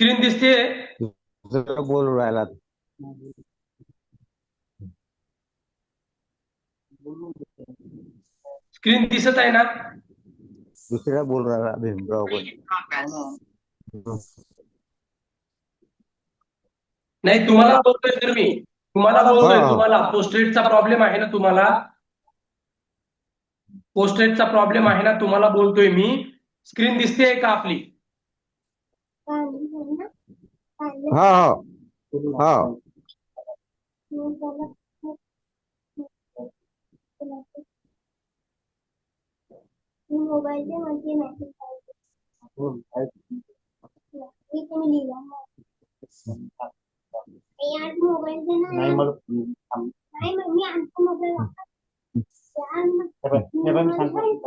Screen दिसते दुसरं बोलू राहिला स्क्रीन दिसत आहे ना? दुसऱ्या बोलू राहिला भीमराव नाही तुम्हाला बोलतोय तर मी. तुम्हाला बोलतोय. तुम्हाला. पोस्टेटचा प्रॉब्लेम आहे ना तुम्हाला? पोस्टेटचा प्रॉब्लेम आहे ना तुम्हाला बोलतोय मी. स्क्रीन दिसते का आपली? हा हा. हा. मोबाईलचे मध्ये मेसेज मी तुम्ही लिहिला. नाही मला मी मोबाईल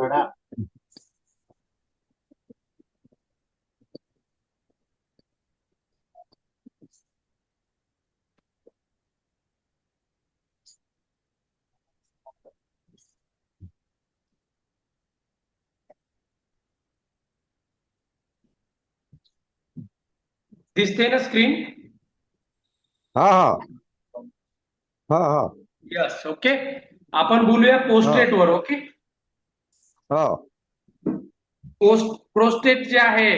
दिसते ना स्क्रीन हा हा. हा हा. यस ओके आपण बोलूया पोस्टेट वर ओके हा. पोस्ट प्रोस्टेट जे आहे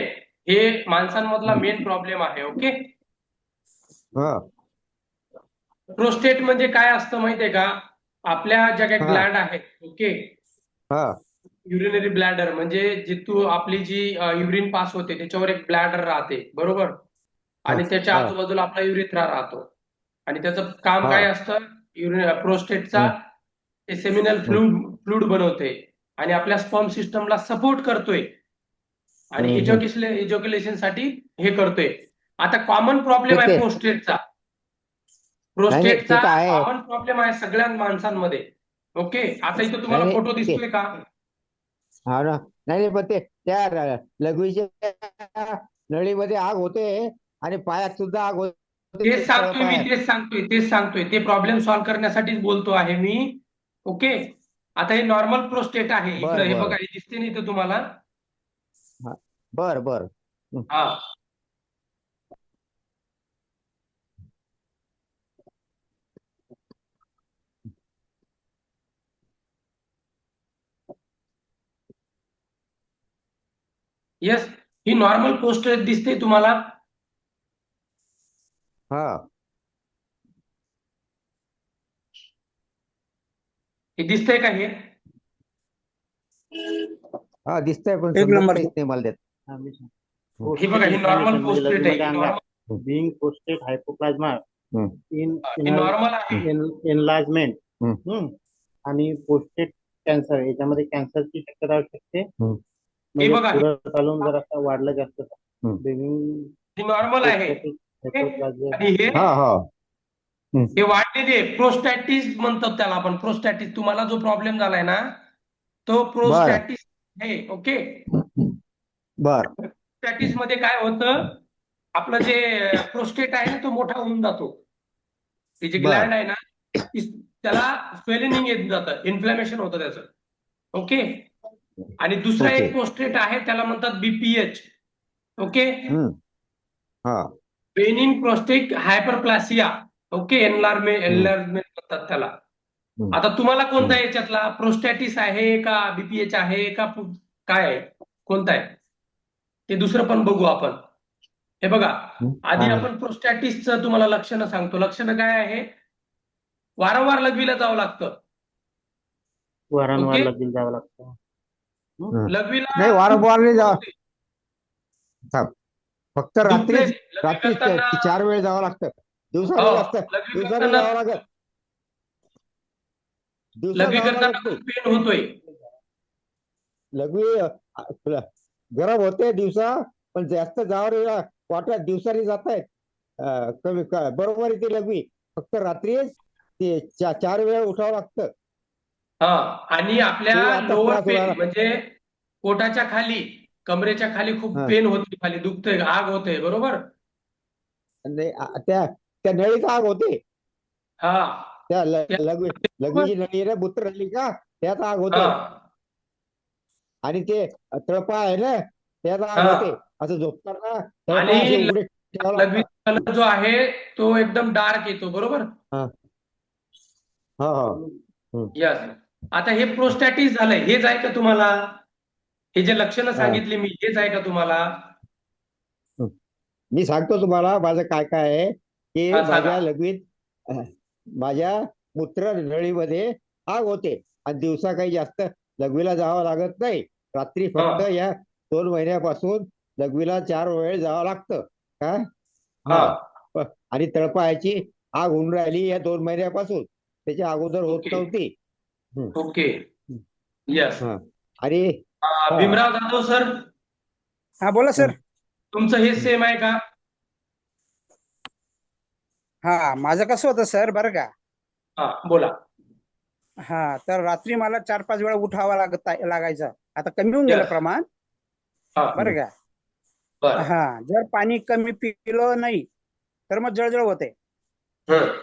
हे माणसांमधला मेन प्रॉब्लेम आहे ओके हा. प्रोस्टेट म्हणजे काय असतं माहितीये का? आपल्या ज्या काही. ग्लँड आहेत ओके हा. युरिनरी ब्लॅडर म्हणजे जिथून आपली जी युरिन पास होते त्याच्यावर एक ब्लॅडर राहते बरोबर? आणि हा, त्याच्या हा. आजूबाजूला आपला युरिथ्रा राहतो आणि त्याचं काम हा. काय असतं युरिन प्रोस्टेटचा. ते सेमिनल फ्लूड फ्लूड बनवते आणि आपल्या स्पर्म सिस्टमला सपोर्ट करतोय आणि. इजोक्युलेशन इजोक्युलेशनसाठी हे करतोय आता कॉमन प्रॉब्लेम आहे ठीक आहे. प्रोस्टेटचा नाही, प्रोस्टेटचा आहे. कॉमन प्रॉब्लेम आहे सगळ्या माणसांमध्ये ओके आता इथं तुम्हाला नाही, फोटो. दिसतोय का हा ना नाही नाही, पण ते त्या र- लघवीच्या नळीमध्ये आग होते आणि पायात सुद्धा तेच सांगतोय मी. तेच सांगतोय तेच सांगतोय. ते प्रॉब्लेम सॉल्व्ह करण्यासाठीच बोलतो आहे मी. ओके आता हे नॉर्मल प्रोस्टेट आहे. इकडे हे. बघा हे दिसते नाही इथं तुम्हाला. बर बर. हा. येस ही नॉर्मल प्रोस्टेट दिसते तुम्हाला. हा. हे दिसतंय का हे? हा दिसतंय पण एक नंबर. काहीच नाही मला त्यात हा. हे बघा ही नॉर्मल प्रोस्टेट आहे ही being hypoplasma in नॉर्मल आहे. enlargement. हम्म. हम्म. आणि पोस्टेट कॅन्सर याच्यामध्ये कॅन्सरची शक्यता असू शकते. हे म्हणजे बघा. पुढं चालून जर असं वाढलं जास्त ही नॉर्मल आहे. आणि हे हा हा. हे वाढलेले प्रोस्टॅटिस म्हणतात त्याला आपण. प्रोस्टॅटिस तुम्हाला जो प्रॉब्लेम झालाय ना तो प्रोस्टॅटिस आहे ओके बर. प्रोस्टॅटिसमध्ये काय होतं आपलं जे प्रोस्टेट आहे ना तो मोठा होऊन जातो. ते जे. ग्लँड आहे ना त्याला स्वेलिंग येत जातं इन्फ्लॅमेशन होतं त्याचं ओके आणि दुसरा ओके. एक प्रोस्टेट आहे त्याला म्हणतात बीपीएच ओके हम्म. हा benign prostate hyperplasia okay enlargement enlargement म्हणतात त्याला. हम्म. आता तुम्हाला कोणता आहे याच्यातला? प्रोस्टॅटिस आहे का? बीपीएच आहे का? काय आहे? कोणता आहे? ते दुसरं पण बघू आपण. हे बघा. हम्म. आधी. आपण प्रोस्टॅटिसचं तुम्हाला लक्षणं सांगतो. लक्षणं काय आहे? वारंवार लघवीला जावं लागतं. वारंवार. लगील जावं लागतं. लघवीला नाही, वारंवार. फक्त रात्री रात्री चार वेळ जावं लागतं. दिवसा हो, जास्त लघवी दिवसा करताना जावं लागत. लघवी गरम होते दिवसा पण जास्त जावर वाटत दिवसानी जात आहेत कमी बरोबर आहे ती लघवी फक्त रात्रीच ते चार वेळ उठावं लागतं. हा आणि आपल्या म्हणजे पोटाच्या खाली कमरेच्या खाली खूप हा. पेन होते खाली दुखतंय आग होते बरोबर? आणि आ- त्या त्या नळीत आग होते. हा. त्या ल- त्या- लघवी लघवीची नळी आहे ना बुत्र नळी का आग होते. हा. आणि ते तळपा आहे ना त्यात आग हा. होते. असं झोपताना तळपा आणि असे ल- उघडे ठेवावं लागतं. लघवीचा कलर जो आहे तो एकदम डार्क येतो बरोबर? हा. हा यस आता हे प्रोस्टॅटिस झालंय आहे का तुम्हाला? हे जे लक्षणं सांगितली मी हेच आहे का तुम्हाला? मी सांगतो तुम्हाला माझं काय काय आहे की हा, सांगा. माझ्या लघवीत माझ्या मूत्रनळीमध्ये आग होते. आणि दिवसा काही जास्त लघवीला जावं लागत नाही. रात्री फक्त. या दोन महिन्यापासून लघवीला चार वेळ जावं लागतं. काय हा. हा. आणि तळपायाची आग होऊन राहिली या दोन महिन्यापासून. त्याच्या अगोदर होत ओके. नव्हती. ओके. यस हा. भीमराव जाधव सर. हा बोला सर. तुमचं हे सेम आहे का? हा माझं कसं होतं सर बरं का? हा बोला. हा तर रात्री मला चार पाच वेळा उठावं लागत लागायचं. आता कमी होऊन गेलं Yes. प्रमाण. हा. बरं का? बरं. हा जर पाणी कमी पिलं नाही तर मग जळजळ होते. हं.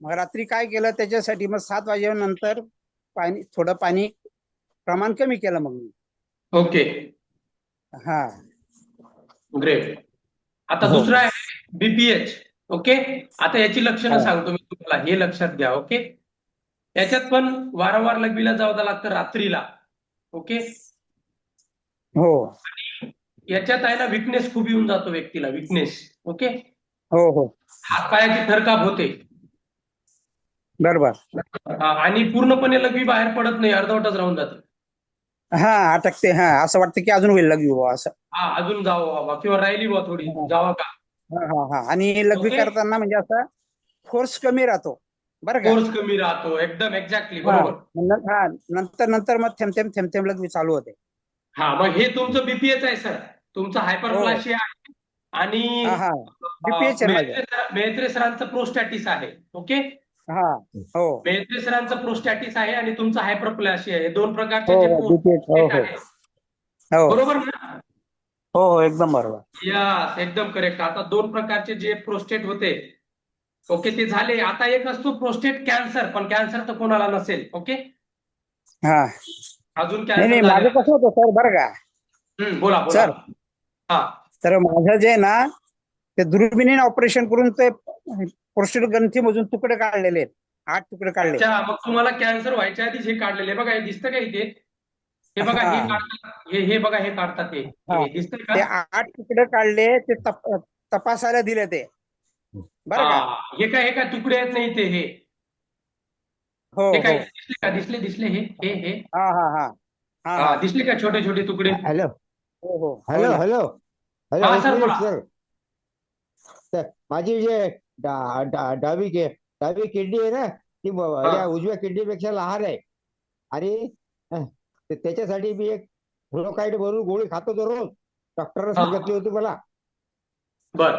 मग रात्री काय केलं त्याच्यासाठी मग सात वाजेनंतर पाणी थोडं पाणी प्रमाण कमी केलं मग मी. ओके. हा. ग्रेट. आता हो. दुसरं आहे बीपीएच ओके? आता याची लक्षणं हा. सांगतो मी तुम्हाला. हे लक्षात घ्या ओके? याच्यात पण वारंवार लघवीला जावं लागतं रात्रीला. ओके? हो. याच्यात आहे ना विकनेस खूप येऊन जातो व्यक्तीला विकनेस ओके? हो हो. हातपायाची थरकाप होते. बरोबर. आणि पूर्णपणे लघवी बाहेर पडत नाही अर्धवटच राहून जाते. हा अटकते हा. असं वाटतं की अजून होईल लघवी बुवा असं. हा अजून जावं बाबा किंवा राहिली बुवा थोडी हा. जावा का? हा हा हा. आणि लघवी Okay. करताना म्हणजे असं फोर्स कमी राहतो. बरं का? फोर्स कमी राहतो एकदम एक्झॅक्टली हा. बरोबर. न- हा नंतर नंतर मग थेंब थेंब थेंब थेंब लघवी चालू होते. हा मग हे तुमचं बीपीएच आहे सर. तुमचं हायपरप्लाशिया आहे. आणि हा हा. बीपीएच आहे माझं. मेहत्रे सरांचं प्रोस्टॅटिस आहे. ओके हा हो. सरांचं प्रोस्टॅटिस आहे आणि तुमचं हायपरप्लाशिया आहे. दोन प्रकारचे हो जे हो हो हो. आहे हो. बरोबर ना? हो हो एकदम बरोबर. यस एकदम करेक्ट आता दोन प्रकारचे जे प्रोस्टेट होते ओके ते झाले. आता एक असतो प्रोस्टेट कॅन्सर पण कॅन्सर तर कोणाला नसेल ओके हा. अजून नाही नाही कॅन्सर माझं कसं होतं सर बरं का? बोला बोला. सर. हा. तर माझं जे ना ते दुर्बिणीने ऑपरेशन करून ते प्रोस्टेट ग्रंथीमधून तुकडे काढलेले आहेत. आठ तुकडे काढले मग तुम्हाला कॅन्सर व्हायच्या आधीच हे काढलेले बघा हे दिसतं का इथे? हे बघा हे हा. काढतात. हे हे बघा हे काढतात ते. आठ तुकडे काढले ते तप- तपासायला दिले ते. बरं का? हा, काय हे काय तुकडे आहेत नाही इथे हे? हो हे दिसले का? दिसले दिसले हे? हे हे? हा हा हा. हा दिसले का छोटे छोटे तुकडे? हॅलो. हो हो. हॅलो. हॅलो. हॅलो हा, सर, मिनिट बोला. सर तर माझी जे डावी डावी किडनी आहे ना ती. या उजव्या किडनीपेक्षा लहान आहे. आणि त्याच्यासाठी मी एक फ्लोकाईड भरून गोळी खातो दररोज डॉक्टरने. सांगितली होती मला. बर.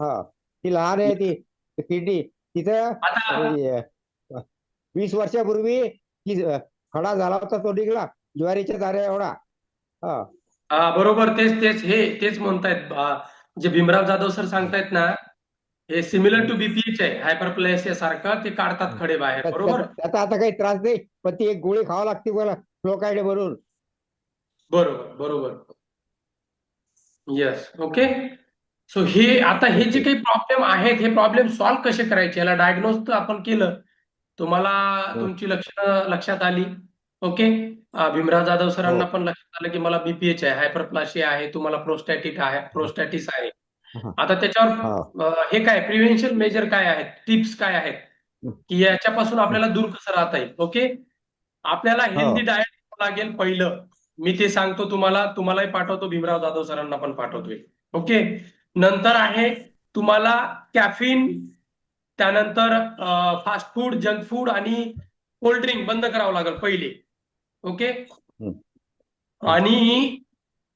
हा ती लहान आहे ती किडनी तिथं वीस वर्षापूर्वी खडा झाला होता तो निघला ज्वारीच्या एवढा. हा. बरोबर. तेच तेच हे तेच म्हणतायत जे भीमराव जाधव सर सांगतायत ना हे सिमिलर टू बीपीएच आहे हायपरप्लेसिया सारखं ते काढतात खडे बाहेर बरोबर? त्या- त्याचा आता काही त्रास नाही पण ती एक गोळी खावा लागते मला भरून. बरोबर बरोबर. येस ओके सो हे आता हे जे काही प्रॉब्लेम आहेत हे प्रॉब्लेम सॉल्व्ह कसे करायचे? याला डायग्नोज आपण केलं. तुम्हाला हो. तुमची लक्षणं लक्षात आली ओके भीमराव जाधव सरांना हो. पण लक्षात आलं की मला बीपीएच आहे हायपरप्लासिया आहे तुम्हाला प्रोस्टॅटिक आहे प्रोस्टॅटिस आहे. हा. आता त्याच्यावर हा. अं, हे काय प्रिव्हेन्शन मेजर काय आहेत टिप्स काय आहेत की याच्यापासून आपल्याला दूर कसं राहता येईल ओके? आपल्याला हो. हेल्दी डाएट लागेल पहिलं. मी ते सांगतो तुम्हाला तुम्हालाही पाठवतो भीमराव जाधव सरांना पण पाठवतोय ओके? नंतर आहे तुम्हाला कॅफिन त्यानंतर फास्ट फूड जंक फूड आणि कोल्ड ड्रिंक बंद करावं लागेल पहिले. ओके? आणि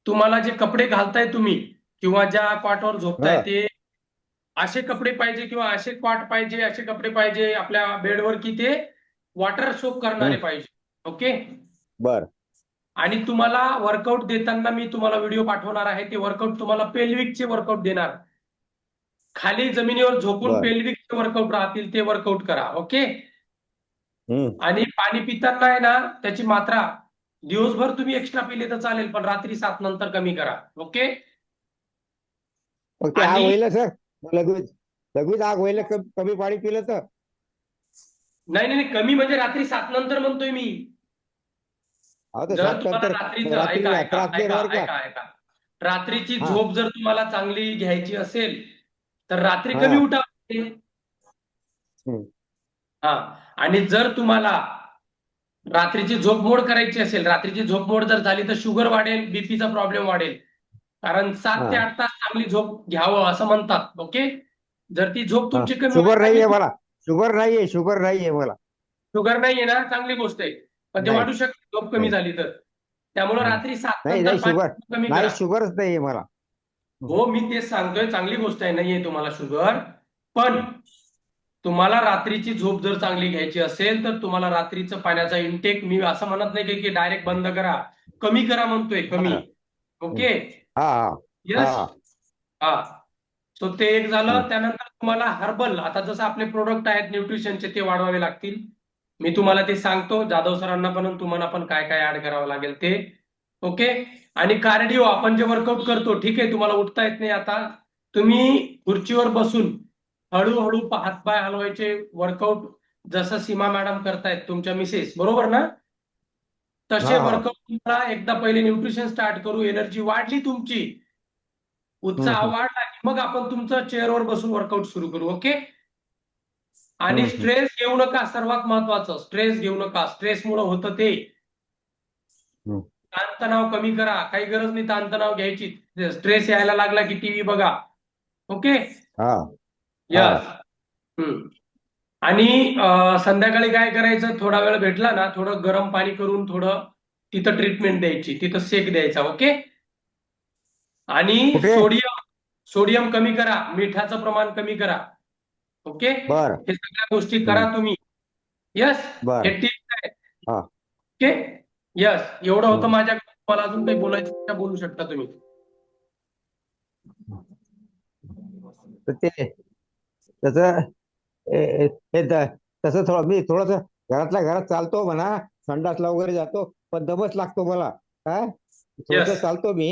तुम्हाला जे कपडे घालताय तुम्ही किंवा ज्या कॉटवर झोपताय. ते असे कपडे पाहिजे किंवा असे कॉट पाहिजे असे कपडे पाहिजे आपल्या बेडवर की ते वॉटर सोक करणारे. पाहिजे. ओके? बर. आणि तुम्हाला वर्कआउट देताना मी तुम्हाला व्हिडिओ पाठवणार आहे ते वर्कआउट तुम्हाला पेल्विकचे वर्कआउट देणार. खाली जमिनीवर झोपून. पेल्विकचे वर्कआउट राहतील ते वर्कआउट करा. ओके? आणि पाणी पिताना आहे ना त्याची मात्रा दिवसभर तुम्ही एक्स्ट्रा पिले तर चालेल पण रात्री सात नंतर कमी करा. ओके ते आग होईल सर? लगेच लगेच आग होईल कमी पाणी पिलं तर? नाही नाही नाही, कमी म्हणजे रात्री सात नंतर म्हणतोय मी. रात्रीचं. झोप जर तुम्हाला चांगली घ्यायची असेल तर रात्री. कमी उठावे हम्म. हा. आणि जर तुम्हाला रात्रीची झोप मोड करायची असेल रात्रीची झोप मोड जर झाली तर शुगर वाढेल बीपीचा प्रॉब्लेम वाढेल. कारण सात ते. आठ तास चांगली झोप घ्यावं असं म्हणतात ओके जर ती झोप तुमची कमी शुगर नाहीये मला. शुगर नाहीये शुगर नाहीये मला. शुगर नाहीये ना चांगली गोष्ट आहे. पण ते. वाढू शकते झोप कमी. झाली तर. त्यामुळे. रात्री सात शुगर. कमी शुगरच नाहीये मला. हो मी तेच सांगतोय चांगली गोष्ट आहे नाहीये तुम्हाला शुगर. पण तुम्हाला रात्रीची झोप जर चांगली घ्यायची असेल तर तुम्हाला रात्रीचं पाण्याचा इंटेक मी असं म्हणत नाही की- डायरेक्ट बंद करा. कमी करा म्हणतोय कमी. ओके? यस हा. सो ते एक झालं. त्यानंतर तुम्हाला हर्बल आता जसं आपले प्रोडक्ट आहेत न्यूट्रिशनचे ते वाढवावे लागतील. मी तुम्हाला ते सांगतो. जाधव सरांना पण तुम्हाला पण काय काय ऍड करावं लागेल ते. ओके? आणि कार्डिओ आपण जे वर्कआउट करतो ठीक आहे तुम्हाला उठता येत नाही आता. तुम्ही खुर्चीवर बसून हळूहळू हातपाय हलवायचे वर्कआउट जसं सीमा मॅडम करतायत तुमच्या मिसेस बरोबर ना? तसे हा, हा. वर्कआउट तुम्हाला एकदा पहिले न्यूट्रिशन स्टार्ट करू एनर्जी वाढली तुमची. उत्साह. वाढला की मग आपण तुमचं चेअरवर बसून वर्कआउट सुरू करू ओके आणि. स्ट्रेस घेऊ नका सर्वात महत्वाचं स्ट्रेस घेऊ नका. स्ट्रेसमुळे होतं ते. हम्म. ताणतणाव कमी करा. काही गरज नाही ताणतणाव घ्यायची. स्ट्रेस यायला लागला की टीव्ही बघा ओके हा. यस हम्म. आणि संध्याकाळी काय करायचं? थोडा वेळ भेटला ना थोडं गरम पाणी करून थोडं तिथं ट्रीटमेंट द्यायची. तिथं सेक द्यायचा ओके आणि? सोडियम सोडियम कमी करा. मिठाचं प्रमाण कमी करा. ओके बर. हे सगळ्या गोष्टी करा तुम्ही. यस हे टिप्स आहेत हा. ओके यस एवढं होतं. माझ्या मला अजून काही बोलायचं आहे बोलू शकता तुम्ही. ते तसं हे तसं थोडं मी थोडस घरातल्या घरात चालतो म्हणा संडासला वगैरे जातो पण दमच लागतो मला काय. चालतो मी